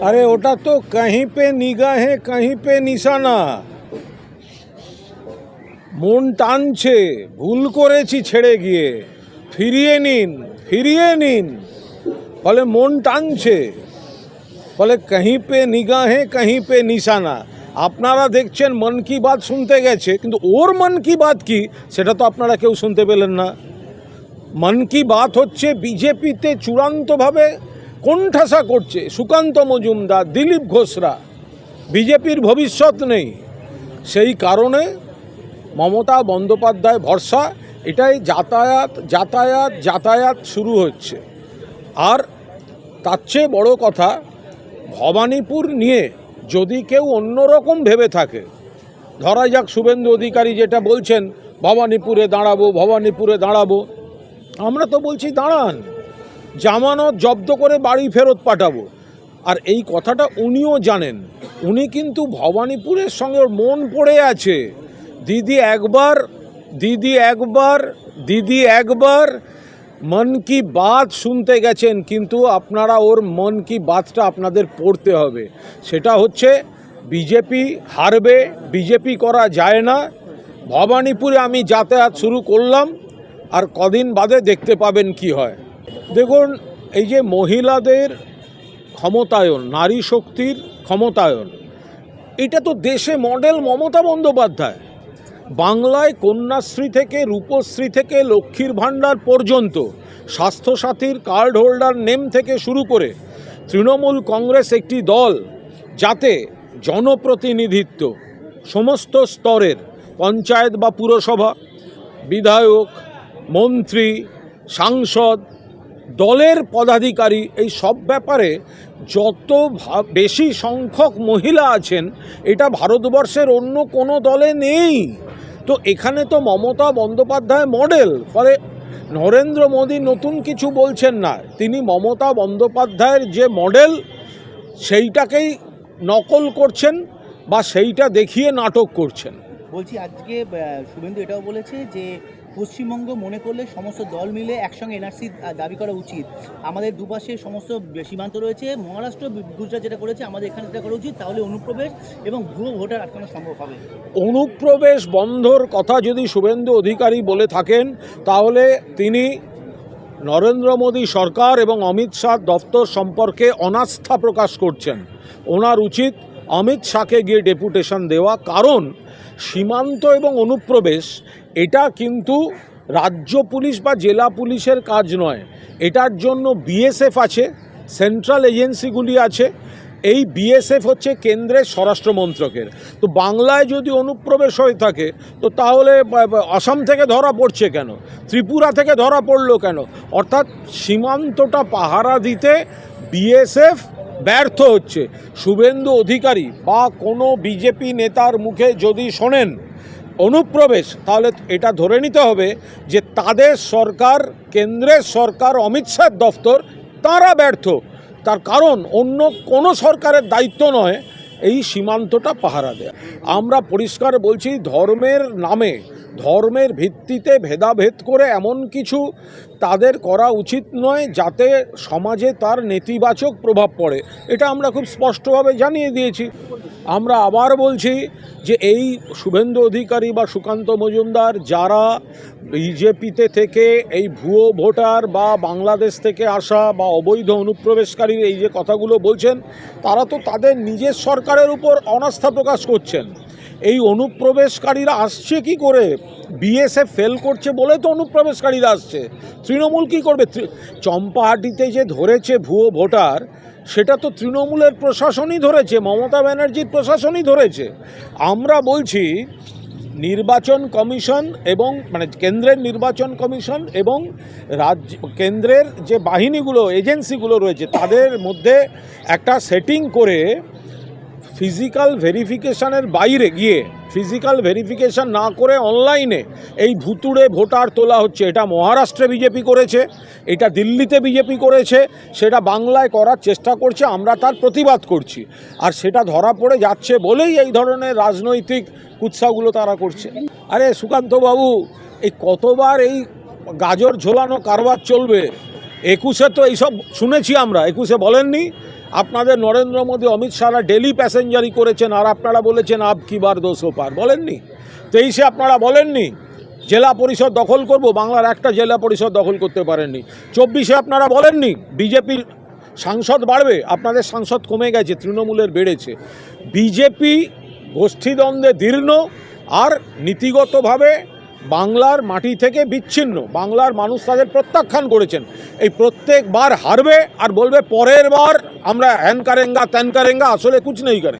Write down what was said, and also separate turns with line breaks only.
আরে ওটা তো কাহি পে নিগা নিগাহে কাহি পে নিশানা মন টানছে, ভুল করেছি ছেড়ে গিয়ে। ফিরিয়ে নিন ফিরিয়ে নিন। ফলে মন টানছে। ফলে কাহি পে নিগাহে কাহি পে নিশানা। আপনারা দেখছেন মন কি বাত শুনতে গেছে, কিন্তু ওর মন কি বাত কি, সেটা তো আপনারা কেউ শুনতে পেলেন না। মন কি বাত হচ্ছে বিজেপিতে চূড়ান্তভাবে। কোণঠাসা করছে। সুকান্ত মজুমদার, দিলীপ ঘোষরা। বিজেপির ভবিষ্যৎ নেই। সেই কারণে মমতা বন্দ্যোপাধ্যায় ভরসা, এটাই যাতায়াত যাতায়াত যাতায়াত শুরু হচ্ছে। আর তার চেয়ে বড় কথা, ভবানীপুর নিয়ে যদি কেউ অন্যরকম ভেবে থাকে, ধরা যাক শুভেন্দু অধিকারী যেটা বলছেন, ভবানীপুরে দাঁড়াবো ভবানীপুরে দাঁড়াবো, আমরা তো বলছি দাঁড়ান। জামানত জব্দ করে বাড়ি ফেরত পাঠাবো। আর এই কথাটা উনিও জানেন। উনি কিন্তু ভবানীপুরের সঙ্গে ওর মন পড়ে আছে। দিদি একবার দিদি একবার দিদি একবার, মন কি বাত শুনতে গেছেন, কিন্তু আপনারা ওর মন কি বাতটা আপনাদের পড়তে হবে। সেটা হচ্ছে, বিজেপি হারবে, বিজেপি করা যায় না। ভবানীপুরে আমি যাতায়াত শুরু করলাম, আর কদিন বাদে দেখতে পাবেন কি হয়। দেখুন, এই যে মহিলাদের ক্ষমতায়ন, নারী শক্তির ক্ষমতায়ন, এটা তো দেশে মডেল মমতা বন্দ্যোপাধ্যায়। বাংলায় কন্যাশ্রী থেকে রূপশ্রী থেকে লক্ষ্মীর ভাণ্ডার পর্যন্ত স্বাস্থ্যসাথীর কার্ড হোল্ডার নেম থেকে শুরু করে তৃণমূল কংগ্রেস একটি দল, যাতে জনপ্রতিনিধিত্ব সমস্ত স্তরের পঞ্চায়েত বা পুরসভা, বিধায়ক, মন্ত্রী, সাংসদ দলের পদাধিকারী এই সব ব্যাপারে যত বেশি সংখ্যক মহিলা আছেন, এটা ভারতবর্ষের অন্য কোনো দলে নেই। তো এখানে তো মমতা বন্দ্যোপাধ্যায় মডেল ফলে নরেন্দ্র মোদী নতুন কিছু বলছেন না। তিনি মমতা বন্দ্যোপাধ্যায়ের যে মডেল সেইটাকেই নকল করছেন বা সেইটা দেখিয়ে নাটক করছেন।
বলছি আজকে শুভেন্দু এটাও বলেছে যে পশ্চিমবঙ্গ মনে করলে সমস্ত দল মিলে একসঙ্গে এনআরসি দাবি করা উচিত। আমাদের দুপাশে সমস্ত সীমান্ত রয়েছে। মহারাষ্ট্র, গুজরাট যেটা করেছে, আমাদের এখানে যেটা করা উচিত। তাহলে অনুপ্রবেশ এবং ভুয়ো ভোটার আটকানো সম্ভব হবে।
অনুপ্রবেশ বন্ধর কথা যদি শুভেন্দু অধিকারী বলে থাকেন, তাহলে তিনি নরেন্দ্র মোদী সরকার এবং অমিত শাহ দপ্তর সম্পর্কে অনাস্থা প্রকাশ করছেন। ওনার উচিত অমিত শাহকে গিয়ে ডেপুটেশন দেওয়া। কারণ সীমান্ত এবং অনুপ্রবেশ এটা কিন্তু রাজ্য পুলিশ বা জেলা পুলিশের কাজ নয়। এটার জন্য বিএসএফ আছে সেন্ট্রাল এজেন্সিগুলি আছে। এই বিএসএফ হচ্ছে কেন্দ্রের স্বরাষ্ট্র মন্ত্রকের। তো বাংলায় যদি অনুপ্রবেশ হয়ে থাকে, তো তাহলে আসাম থেকে ধরা পড়ছে কেন? ত্রিপুরা থেকে ধরা পড়ল কেন? অর্থাৎ সীমান্তটা পাহারা দিতে বিএসএফ ব্যর্থ হচ্ছে। শুভেন্দু অধিকারী বা কোনো বিজেপি নেতার মুখে যদি শোনেন অনুপ্রবেশ, তাহলে এটা ধরে নিতে হবে যে তাদের সরকার, কেন্দ্রের সরকার অমিত শাহের দফতর, তারা ব্যর্থ। তার কারণ, অন্য কোনো সরকারের দায়িত্ব নয় এই সীমান্তটা পাহারা দেয়া। আমরা পরিষ্কার বলছি, ধর্মের নামে ধর্মের ভিত্তিতে ভেদাভেদ করে এমন কিছু তাদের করা উচিত নয় যাতে সমাজে তার নেতিবাচক প্রভাব পড়ে। এটা আমরা খুব স্পষ্টভাবে জানিয়ে দিয়েছি। আমরা আবার বলছি যে এই শুভেন্দু অধিকারী বা সুকান্ত মজুমদার যারা বিজেপিতে থেকে এই ভুয়ো ভোটার বা বাংলাদেশ থেকে আসা বা অবৈধ অনুপ্রবেশকারীর এই যে কথাগুলো বলছেন, তারা তো তাদের নিজের সরকারের উপর অনাস্থা প্রকাশ করছেন। এই অনুপ্রবেশকারীরা আসছে কি করে? বিএসএফ ফেল করছে বলে তো অনুপ্রবেশকারীরা আসছে। তৃণমূল কি করবে? চম্পাহাটিতে যে ধরেছে ভুয়ো ভোটার, সেটা তো তৃণমূলের প্রশাসনই ধরেছে, মমতা ব্যানার্জির প্রশাসনই ধরেছে। আমরা বলছি, নির্বাচন কমিশন এবং মানে কেন্দ্রের নির্বাচন কমিশন এবং রাজ্য, কেন্দ্রের যে বাহিনীগুলো, এজেন্সিগুলো রয়েছে, তাদের মধ্যে একটা সেটিং করে ফিজিক্যাল ভেরিফিকেশনের বাইরে গিয়ে ফিজিক্যাল ভেরিফিকেশন না করে অনলাইনে এই ভুতুড়ে ভোটার তোলা হচ্ছে। এটা মহারাষ্ট্রে বিজেপি করেছে, এটা দিল্লিতে বিজেপি করেছে, সেটা বাংলায় করার চেষ্টা করছে, আমরা তার প্রতিবাদ করছি। আর সেটা ধরা পড়ে যাচ্ছে বলেই এই ধরনের রাজনৈতিক কুৎসাগুলো তারা করছে। আরে সুকান্তবাবু এই কতবার এই গাজর ঝোলানো কারবার চলবে? একুশে তো এইসব শুনেছি আমরা, একুশে বলেননি? আপনাদের নরেন্দ্র মোদী, অমিত শাহরা ডেলি প্যাসেঞ্জারি করেছেন আর আপনারা বলেছেন আব কি বার দোষো পার। বলেননি? তেইশে আপনারা বলেননি? জেলা পরিষদ দখল করব, বাংলার একটা জেলা পরিষদ দখল করতে পারেননি। চব্বিশে আপনারা বলেননি? বিজেপির সাংসদ বাড়বে, আপনাদের সাংসদ কমে গেছে, তৃণমূলের বেড়েছে। বিজেপি গোষ্ঠীদ্বন্দ্বে দীর্ণ আর নীতিগতভাবে বাংলার মাটি থেকে বিচ্ছিন্ন। বাংলার মানুষ তাদের প্রত্যাখ্যান করেছেন। এই প্রত্যেকবার হারবে আর বলবে, পরের বার আমরা হ্যান কারেঙ্গা ত্যান কারেঙ্গা আসলে কুছ নেই করে